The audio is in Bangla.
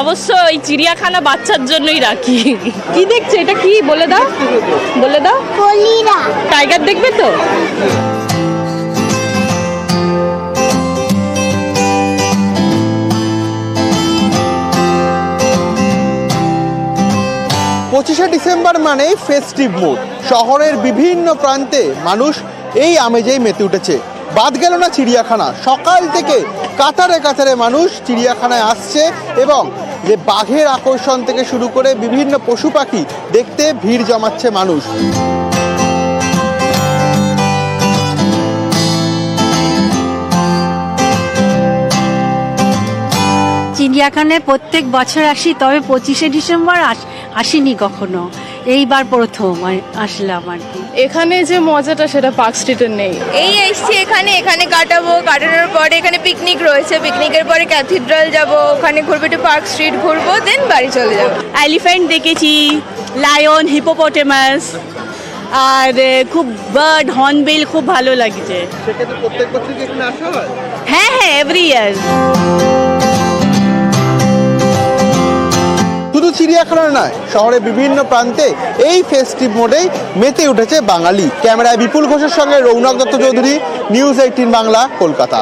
অবশ্য ওই চিড়িয়াখানা বাচ্চার জন্যই রাখি। কি দেখছে? এটা কি? বলে দাও। বলে দাও। টাইগার দেখবে তো? পঁচিশে ডিসেম্বর মানেই ফেস্টিভ মুড শহরের বিভিন্ন প্রান্তে মানুষ এই আমেজেই মেতে উঠেছে। বাদ গেল না চিড়িয়াখানা। সকাল থেকে কাতারে কাতারে মানুষ চিড়িয়াখানায় আসছে এবং যে বাঘের আকর্ষণ থেকে শুরু করে বিভিন্ন পশু পাখি দেখতে ভিড় জমাচ্ছে মানুষ। চিড়িয়াখানায় প্রত্যেক বছর আসি, তবে পঁচিশে ডিসেম্বর আস, আসিনি কখনো। এইবার প্রথম আসলাম আর কি? এখানে যে মজাটা সেটা পার্ক স্ট্রিটের নেই। এই এসছি এখানে এখানে কাটাবো কাটানোর পরে এখানে পিকনিক রয়েছে। পিকনিকের পরে ক্যাথিড্রাল যাব ওখানে ঘুরবো একটু পার্ক স্ট্রিট ঘুরবো দেন বাড়ি চলে যাব। এলিফ্যান্ট দেখেছি লায়ন হিপোপটেমাস আর খুব বার্ড হর্নবিল খুব ভালো লাগছে। সেক্ষেত্রে প্রত্যেক বছর কি এখানে আসা হয়? হ্যাঁ হ্যাঁ এভরি ইয়ার শুধু চিড়িয়াখানা নয়, শহরের বিভিন্ন প্রান্তে এই ফেস্টিভ মোডেই মেতে উঠেছে বাঙালি। ক্যামেরায় বিপুল ঘোষের সঙ্গে রৌনক দত্ত চৌধুরী নিউজ এইটিন বাংলা, কলকাতা।